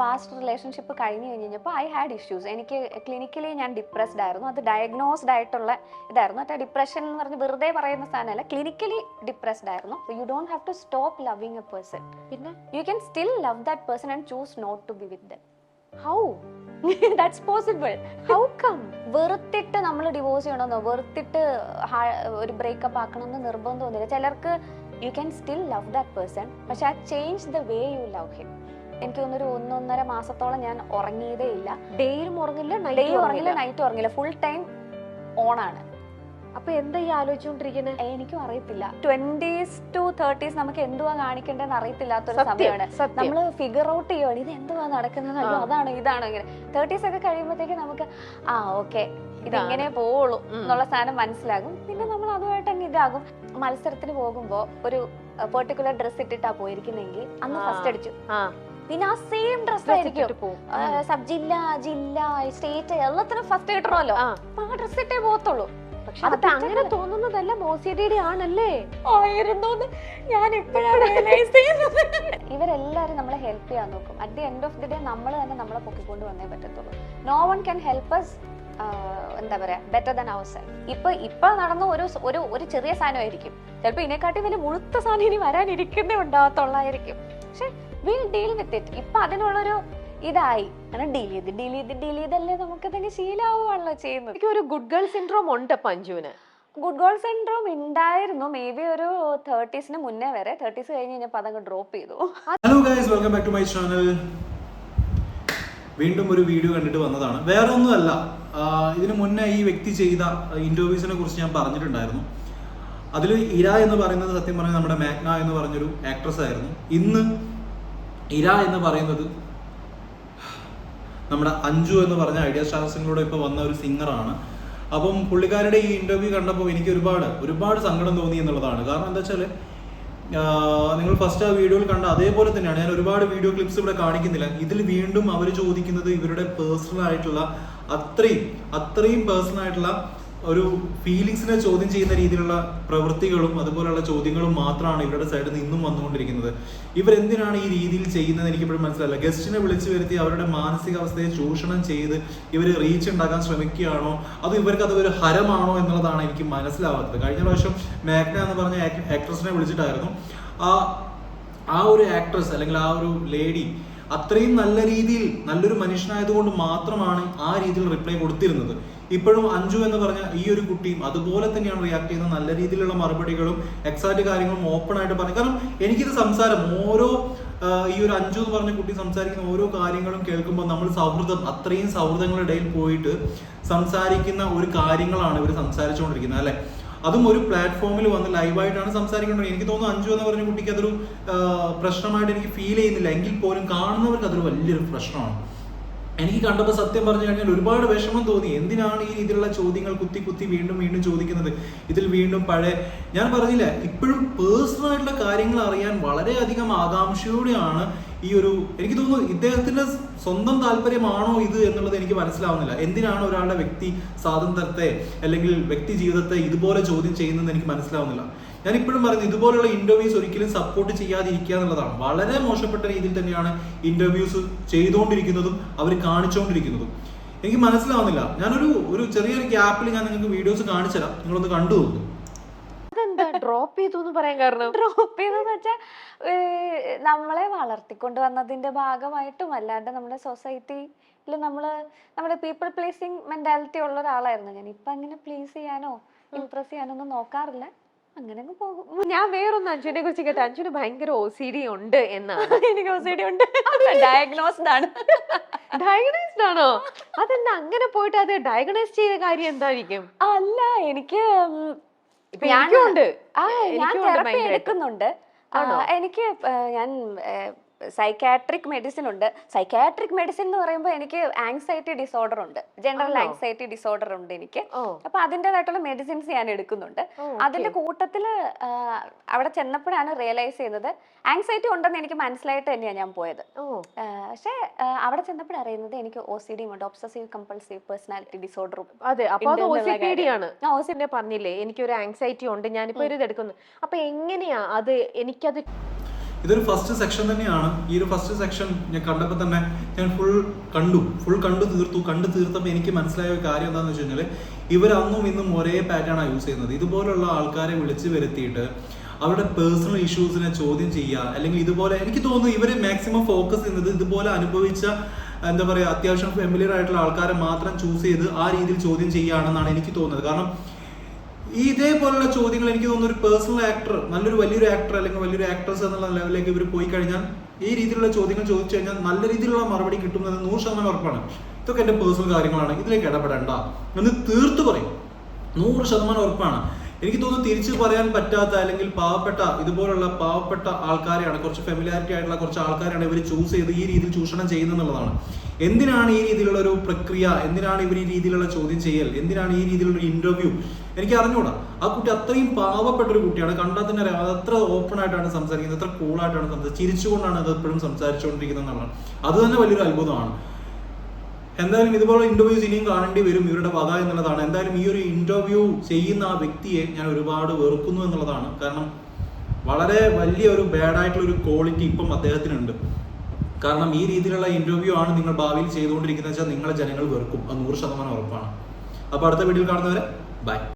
Past relationship കഴിഞ്ഞ് കഴിഞ്ഞപ്പോൾ I had issues എനിക്ക് ക്ലിനിക്കലി ഞാൻ ഡിപ്രസ്ഡ് ആയിരുന്നു. അത് ഡയഗ്നോസ്ഡ് ആയിട്ടുള്ള ഇതായിരുന്നു. അത് ഡിപ്രഷൻ എന്ന് പറഞ്ഞ് വെറുതെ പറയുന്ന സാധനമല്ല. ക്ലിനിക്കലി ഡിപ്രസ്ഡ് ആയിരുന്നു. You don't have to stop loving a person പിന്നെ? You can still love that person and choose not to be with them how that's possible how come വെറുത്തിട്ട് നമ്മൾ ഡിവോഴ്സ് ചെയ്യണമെന്നോ? വെറുത്തിട്ട് ഒരു ബ്രേക്കപ്പ് ആക്കണമെന്ന് നിർബന്ധമൊന്നുമില്ല. ചിലർക്ക് you can still love that person പക്ഷെ ആ change the way you love him എനിക്ക് തോന്നുന്നൊരു ഒന്നൊന്നര മാസത്തോളം ഞാൻ ഉറങ്ങിയതേ ഇല്ല. ഡേയിലും ഉറങ്ങില്ല ഡേ നൈറ്റ് ഉറങ്ങില്ല നൈറ്റ് ഉറങ്ങില്ല. ഫുൾ ടൈം ഓണാണ് അപ്പൊ എന്താ ഈ ആലോചിച്ചുകൊണ്ടിരിക്കുന്നത് എനിക്കും അറിയത്തില്ല. ട്വന്റീസ് ടു തേർട്ടീസ് നമുക്ക് എന്തുവാ കാണിക്കേണ്ടതെന്ന് അറിയത്തില്ലാത്തൊരു സമയമാണ്. നമ്മൾ ഫിഗർ ഔട്ട് ചെയ്യുവാണ്. ഇത് എന്തുവാ നടക്കുന്നത് അതാണ് ഇതാണ് അതാണോ ഇതാണോ ഇങ്ങനെ. തേർട്ടീസ് ഒക്കെ കഴിയുമ്പോഴത്തേക്ക് നമുക്ക് ആ ഓക്കെ ഇത് ഇതിങ്ങനെ പോവുള്ളൂ എന്നുള്ള സാധനം മനസ്സിലാകും. പിന്നെ നമ്മൾ അതുമായിട്ട് അങ്ങ് ഇതാകും. മത്സരത്തിന് പോകുമ്പോ ഒരു പെർട്ടിക്കുലർ ഡ്രസ് ഇട്ടിട്ടാ പോയിരിക്കുന്നെങ്കിൽ അന്ന് ഫസ്റ്റ് അടിച്ചു. പിന്നെ ആ സെയിം ഡ്രസ് ആയിരിക്കും. സബ് ജില്ല ജില്ല സ്റ്റേറ്റ് എല്ലാത്തിനും ഫസ്റ്റ് കിട്ടണമല്ലോ. അപ്പൊ ആ ഡ്രസ് ഇട്ടേ പോകത്തുള്ളൂ. പക്ഷെ അത് അങ്ങനെ തോന്നുന്നതല്ല മോസിയടിയുടെ ആണല്ലേ? ആയിരുന്നു ഞാൻ ചെയ്യുന്നത്. ഇവരെല്ലാരും നമ്മളെ ഹെൽപ്പ് ചെയ്യാൻ നോക്കും. At the end of the day നമ്മൾ തന്നെ നമ്മളെ പൊക്കിക്കൊണ്ട് വന്നേ പറ്റത്തുള്ളൂ. No one can help us എന്താ പറയാ ബെറ്റർ ദാൻ അവർ സെൽഫ് ഇപ്പൊ ഇപ്പൊ നടന്ന ഒരു ഒരു ഒരു ചെറിയ സാധനമായിരിക്കും. ചിലപ്പോ ഇതിനെക്കാട്ടി വലിയ മുഴുത്ത സാധനം ഇനി വരാനിരിക്കുന്നേ ഉണ്ടാകത്തുള്ളായിരിക്കും. പക്ഷെ വിൽ ഡീൽ വിത്ത് ഇറ്റ് ഇപ്പൊ അതിനുള്ളൊരു ഇതായി. അങ്ങനെ ഡീൽ ചെയ്ത് ഡീൽ ചെയ്ത് ഡീൽ ചെയ്തല്ലേ നമുക്കതങ്ങ് ശീലാവുകയാണല്ലോ ചെയ്യുന്നത്. എനിക്ക് ഒരു ഗുഡ് ഗേൾ സിൻഡ്രോം ഉണ്ട് പഞ്ജുവിന്. ഗുഡ് ഗോൾ സിൻഡ്രോം ഉണ്ടായിരുന്നു. മേ ബി ഒരു തേർട്ടീസിന് മുന്നേ വരെ. തേർട്ടീസ് കഴിഞ്ഞ് കഴിഞ്ഞപ്പോൾ അതങ്ങ് ഡ്രോപ്പ് ചെയ്തു. Hello guys welcome back to my channel വീണ്ടും ഒരു വീഡിയോ കണ്ടിട്ട് വന്നതാണ്. വേറെ ഒന്നുമല്ല ഇതിനു മുന്നേ ഈ വ്യക്തി ചെയ്ത ഇന്റർവ്യൂസിനെ കുറിച്ച് ഞാൻ പറഞ്ഞിട്ടുണ്ടായിരുന്നു. അതിൽ ഇര എന്ന് പറയുന്നത് സത്യം പറഞ്ഞാൽ നമ്മുടെ മാഗ്ന എന്ന് പറഞ്ഞൊരു ആക്ട്രസ് ആയിരുന്നു. ഇന്ന് ഇര എന്ന് പറയുന്നത് നമ്മുടെ അഞ്ജു എന്ന് പറഞ്ഞ ഐഡിയ സ്റ്റാർസിലൂടെ ഇപ്പോൾ വന്ന ഒരു സിംഗറാണ്. അപ്പം പുള്ളിക്കാരുടെ ഈ ഇന്റർവ്യൂ കണ്ടപ്പോൾ എനിക്ക് ഒരുപാട് ഒരുപാട് സങ്കടം തോന്നി എന്നുള്ളതാണ്. കാരണം എന്താ വെച്ചാൽ നിങ്ങൾ ഫസ്റ്റ് ആ വീഡിയോയിൽ കണ്ട അതേപോലെ തന്നെയാണ്. ഞാൻ ഒരുപാട് വീഡിയോ ക്ലിപ്സ് ഇവിടെ കാണിക്കുന്നില്ല. ഇതിൽ വീണ്ടും അവർ ചോദിക്കുന്നത് ഇവരുടെ പേഴ്സണൽ ആയിട്ടുള്ള അത്രയും അത്രയും പേഴ്സണൽ ആയിട്ടുള്ള ഒരു ഫീലിങ്സിനെ ചോദ്യം ചെയ്യുന്ന രീതിയിലുള്ള പ്രവൃത്തികളും അതുപോലെയുള്ള ചോദ്യങ്ങളും മാത്രമാണ് ഇവരുടെ സൈഡിൽ നിന്ന് ഇന്നും വന്നുകൊണ്ടിരിക്കുന്നത്. ഇവരെന്തിനാണ് ഈ രീതിയിൽ ചെയ്യുന്നത് എനിക്ക് ഇപ്പോഴും മനസ്സിലായില്ല ഗസ്റ്റിനെ വിളിച്ചു വരുത്തി അവരുടെ മാനസികാവസ്ഥയെ ചൂഷണം ചെയ്ത് ഇവർ റീച്ച് ഉണ്ടാക്കാൻ ശ്രമിക്കുകയാണോ? അത് ഇവർക്ക് അത് ഒരു ഹരമാണോ എന്നുള്ളതാണ് എനിക്ക് മനസ്സിലാവാത്തത്. കഴിഞ്ഞ പ്രാവശ്യം മേഘ്ന എന്ന് പറഞ്ഞ ആക്ട്രസിനെ വിളിച്ചിട്ടായിരുന്നു. ആ ആ ഒരു ആക്ട്രസ് അല്ലെങ്കിൽ ആ ഒരു ലേഡി അത്രയും നല്ല രീതിയിൽ നല്ലൊരു മനുഷ്യനായതുകൊണ്ട് മാത്രമാണ് ആ രീതിയിൽ റിപ്ലൈ കൊടുത്തിരുന്നത്. ഇപ്പോഴും അഞ്ജു എന്ന് പറഞ്ഞ ഈ ഒരു കുട്ടിയും അതുപോലെ തന്നെയാണ് റിയാക്ട് ചെയ്യുന്നത് നല്ല രീതിയിലുള്ള മറുപടികളും എക്സാക്ട് കാര്യങ്ങളും ഓപ്പൺ ആയിട്ട് പറഞ്ഞു. കാരണം എനിക്കിത് സംസാരം ഓരോ ഈ ഒരു അഞ്ചു എന്ന് പറഞ്ഞ കുട്ടി സംസാരിക്കുന്ന ഓരോ കാര്യങ്ങളും കേൾക്കുമ്പോൾ നമ്മൾ സൗഹൃദം അത്രയും സൗഹൃദങ്ങളുടെ ഇടയിൽ പോയിട്ട് സംസാരിക്കുന്ന ഒരു കാര്യങ്ങളാണ് ഇവർ സംസാരിച്ചുകൊണ്ടിരിക്കുന്നത് അല്ലെ? അതും ഒരു പ്ലാറ്റ്ഫോമിൽ വന്ന് ലൈവായിട്ടാണ് സംസാരിക്കുന്നത് എനിക്ക് തോന്നുന്നു അഞ്ചു എന്ന് പറഞ്ഞ കുട്ടിക്ക് അതൊരു പ്രശ്നമായിട്ട് എനിക്ക് ഫീൽ ചെയ്യുന്നില്ല. എങ്കിൽ പോലും കാണുന്നവർക്ക് അതൊരു വലിയൊരു പ്രശ്നമാണ്. എനിക്ക് കണ്ടപ്പോൾ സത്യം പറഞ്ഞു കഴിഞ്ഞാൽ ഒരുപാട് വിഷമം തോന്നി. എന്തിനാണ് ഈ രീതിയിലുള്ള ചോദ്യങ്ങൾ കുത്തി കുത്തി വീണ്ടും വീണ്ടും ചോദിക്കുന്നത്? ഇതിൽ വീണ്ടും പഴയ ഞാൻ പറഞ്ഞില്ല ഇപ്പോഴും പേഴ്സണൽ ആയിട്ടുള്ള കാര്യങ്ങൾ അറിയാൻ വളരെയധികം ആകാംക്ഷയോടെയാണ് ഈ ഒരു എനിക്ക് തോന്നുന്നു ഇദ്ദേഹത്തിന്റെ സ്വന്തം താല്പര്യമാണോ ഇത് എന്നുള്ളത് എനിക്ക് മനസ്സിലാവുന്നില്ല. എന്തിനാണ് ഒരാളുടെ വ്യക്തി സ്വാതന്ത്ര്യത്തെ അല്ലെങ്കിൽ വ്യക്തി ജീവിതത്തെ ഇതുപോലെ ചോദ്യം ചെയ്യുന്നതെന്ന് എനിക്ക് മനസ്സിലാവുന്നില്ല. ഞാൻ ഇപ്പോഴും പറയുന്നത് ഇതുപോലുള്ള ഇന്റർവ്യൂസ് ഒരിക്കലും സപ്പോർട്ട് ചെയ്യാതിരിക്കുക എന്നുള്ളതാണ്. വളരെ മോശപ്പെട്ട രീതിയിൽ തന്നെയാണ് ഇന്റർവ്യൂസ് ചെയ്തുകൊണ്ടിരിക്കുന്നതും അവർ കാണിച്ചുകൊണ്ടിരിക്കുന്നതും. എനിക്ക് മനസ്സിലാവുന്നില്ല. ഞാനൊരു ഒരു ചെറിയൊരു ഗ്യാപ്പിൽ ഞാൻ നിങ്ങൾക്ക് വീഡിയോസ് കാണിച്ചുതരാം നിങ്ങളൊന്ന് കണ്ടു നോക്കും. ഡ്രോപ്പ് ചെയ്തു എന്ന് പറയാൻ കാരണം? ഡ്രോപ്പ് ചെയ്തെന്ന് വെച്ചാൽ നമ്മളെ വളർത്തിക്കൊണ്ട് വന്നതിന്റെ ഭാഗമായിട്ടും അല്ലാണ്ട് നമ്മുടെ സൊസൈറ്റിയിൽ നമ്മൾ നമ്മുടെ പീപ്പിൾ പ്ലേസിങ് മെന്റാലിറ്റി ഉള്ള ഒരാളായിരുന്നു ഞാൻ. ഇപ്പൊ അങ്ങനെ പ്ലീസ് ചെയ്യാനോ ഇംപ്രസ് ചെയ്യാനോ ഒന്നും നോക്കാറില്ല. അങ്ങനെ അങ്ങ് പോകും ഞാൻ വേറൊന്ന് അഞ്ജുവിനെ കുറിച്ച് കേട്ട. അഞ്ജുന് ഭയങ്കര ഒ സി ഡി ഉണ്ട് എന്നാണ്. എനിക്ക് ഒ സി ഡി ഉണ്ട്. ഡയഗ്നോസ്ഡ് ആണ്. ഡയഗ്നോസ്ഡ് ആണോ? അതെന്താ? അങ്ങനെ പോയിട്ട് അത് ഡയഗ്നോസ് ചെയ്ത കാര്യം എന്തായിരിക്കും? അല്ല എനിക്ക് ഉണ്ട്. ആ ഞാൻ തെറപ്പി എടുക്കുന്നുണ്ട്? എനിക്ക് ഞാൻ സൈക്കാട്രിക് മെഡിസിൻ ഉണ്ട്. സൈക്കാട്രിക് മെഡിസിൻ എന്ന് പറയുമ്പോൾ എനിക്ക് ആങ്സൈറ്റി ഡിസോർഡർ ഉണ്ട്. ജനറൽ ആങ്സൈറ്റി ഡിസോർഡർ ഉണ്ട് എനിക്ക്. അപ്പൊ അതിന്റെതായിട്ടുള്ള മെഡിസിൻസ് ഞാൻ എടുക്കുന്നുണ്ട്. അതിന്റെ കൂട്ടത്തിൽ അവിടെ ചെന്നപ്പോഴാണ് റിയലൈസ് ചെയ്യുന്നത് ആങ്സൈറ്റി ഉണ്ടെന്ന് എനിക്ക് മനസ്സിലായിട്ട് തന്നെയാണ് ഞാൻ പോയത്. പക്ഷേ അവിടെ ചെന്നപ്പോൾ അറിയുന്നത് എനിക്ക് ഒ സി ഡിയും ഉണ്ട്. ഒബ്സസീവ് കമ്പൾസീവ് പേഴ്സണാലിറ്റി ഡിസോർഡറും അതെ അപ്പോൾ ഒ സി ഡി ആണ്. ആ, OCD പിന്നെ പറഞ്ഞില്ലേ എനിക്കൊരു ആങ്സൈറ്റി ഉണ്ട് ഞാനിപ്പോ ഒരു ഇത് എടുക്കുന്നു അപ്പൊ എങ്ങനെയാ അത് എനിക്കത് ഇതൊരു ഫസ്റ്റ് സെക്ഷൻ തന്നെയാണ്. ഈ ഒരു ഫസ്റ്റ് സെക്ഷൻ ഞാൻ കണ്ടപ്പോൾ തന്നെ ഞാൻ ഫുൾ കണ്ടു. ഫുൾ കണ്ടു തീർത്തു. കണ്ടു തീർത്തപ്പോൾ എനിക്ക് മനസ്സിലായ ഒരു കാര്യം എന്താണെന്ന് വെച്ച് കഴിഞ്ഞാൽ ഇവർ അന്നും ഇന്നും ഒരേ പാറ്റേണാണ് യൂസ് ചെയ്യുന്നത്. ഇതുപോലുള്ള ആൾക്കാരെ വിളിച്ചു വരുത്തിയിട്ട് അവരുടെ പേഴ്സണൽ ഇഷ്യൂസിനെ ചോദ്യം ചെയ്യുക അല്ലെങ്കിൽ ഇതുപോലെ എനിക്ക് തോന്നുന്നു ഇവർ മാക്സിമം ഫോക്കസ് ചെയ്യുന്നത് ഇതുപോലെ അനുഭവിച്ച എന്താ പറയുക അത്യാവശ്യം ഫെമിലിയർ ആയിട്ടുള്ള ആൾക്കാരെ മാത്രം ചൂസ് ചെയ്ത് ആ രീതിയിൽ ചോദ്യം ചെയ്യുകയാണെന്നാണ് എനിക്ക് തോന്നുന്നത്. കാരണം ഈ ഇതേപോലുള്ള ചോദ്യങ്ങൾ എനിക്ക് തോന്നുന്നു ഒരു പേഴ്സണൽ ആക്ടർ നല്ലൊരു വലിയൊരു ആക്ടർ അല്ലെങ്കിൽ വലിയൊരു ആക്ട്രസ് എന്നുള്ള ലെവലിലേക്ക് ഇവർ പോയി കഴിഞ്ഞാൽ ഈ രീതിയിലുള്ള ചോദ്യങ്ങൾ ചോദിച്ചു കഴിഞ്ഞാൽ നല്ല രീതിയിലുള്ള മറുപടി കിട്ടുന്നത് നൂറ് ശതമാനം ഉറപ്പാണ്. ഇതൊക്കെ എന്റെ പേഴ്സണൽ കാര്യങ്ങളാണ്. ഇതിലേക്ക് ഇടപെടണ്ട. എന്ന് തീർത്തു പറയും. നൂറ് ശതമാനം ഉറപ്പാണ്. എനിക്ക് തോന്നുന്നു തിരിച്ചു പറയാൻ പറ്റാത്ത അല്ലെങ്കിൽ പാവപ്പെട്ട ഇതുപോലുള്ള പാവപ്പെട്ട ആൾക്കാരെയാണ് കുറച്ച് ഫെമിലാരിറ്റി ആയിട്ടുള്ള കുറച്ച് ആൾക്കാരാണ് ഇവർ ചൂസ് ചെയ്ത് ഈ രീതിയിൽ ചൂഷണം ചെയ്യുന്നതെന്നുള്ളതാണ്. എന്തിനാണ് ഈ രീതിയിലുള്ള ഒരു പ്രക്രിയ എന്തിനാണ് ഇവർ ഈ രീതിയിലുള്ള ചോദ്യം ചെയ്യൽ എന്തിനാണ് ഈ രീതിയിലുള്ള ഇന്റർവ്യൂ എനിക്ക് അറിഞ്ഞൂടാ. ആ കുട്ടി അത്രയും പാവപ്പെട്ട ഒരു കുട്ടിയാണ്. കണ്ടാൽ തന്നെ അറിയാം അത് അത്ര ഓപ്പൺ ആയിട്ടാണ് സംസാരിക്കുന്നത് അത്ര കൂളായിട്ടാണ് സംസാരിക്കുന്നത് ചിരിച്ചുകൊണ്ടാണ് അത് എപ്പോഴും സംസാരിച്ചുകൊണ്ടിരിക്കുന്നത് എന്നുള്ളതാണ് അത് തന്നെ വലിയൊരു അത്ഭുതമാണ്. എന്തായാലും ഇതുപോലെ ഇന്റർവ്യൂസ് ഇനിയും കാണേണ്ടി വരും ഇവരുടെ വക എന്നുള്ളതാണ്. എന്തായാലും ഈ ഒരു ഇന്റർവ്യൂ ചെയ്യുന്ന ആ വ്യക്തിയെ ഞാൻ ഒരുപാട് വെറുക്കുന്നു എന്നുള്ളതാണ്. കാരണം വളരെ വലിയ ഒരു ബാഡ് ആയിട്ടുള്ള ഒരു ക്വാളിറ്റി ഇപ്പം അദ്ദേഹത്തിനുണ്ട്. കാരണം ഈ രീതിയിലുള്ള ഇന്റർവ്യൂ ആണ് നിങ്ങൾ ഭാവിയിൽ ചെയ്തുകൊണ്ടിരിക്കുന്നത് വെച്ചാൽ നിങ്ങളെ ജനങ്ങൾ വെറുക്കും. അത് നൂറ് ശതമാനം ഉറപ്പാണ്. അപ്പോൾ അടുത്ത വീഡിയോയിൽ കാണുന്നവരെ ബൈ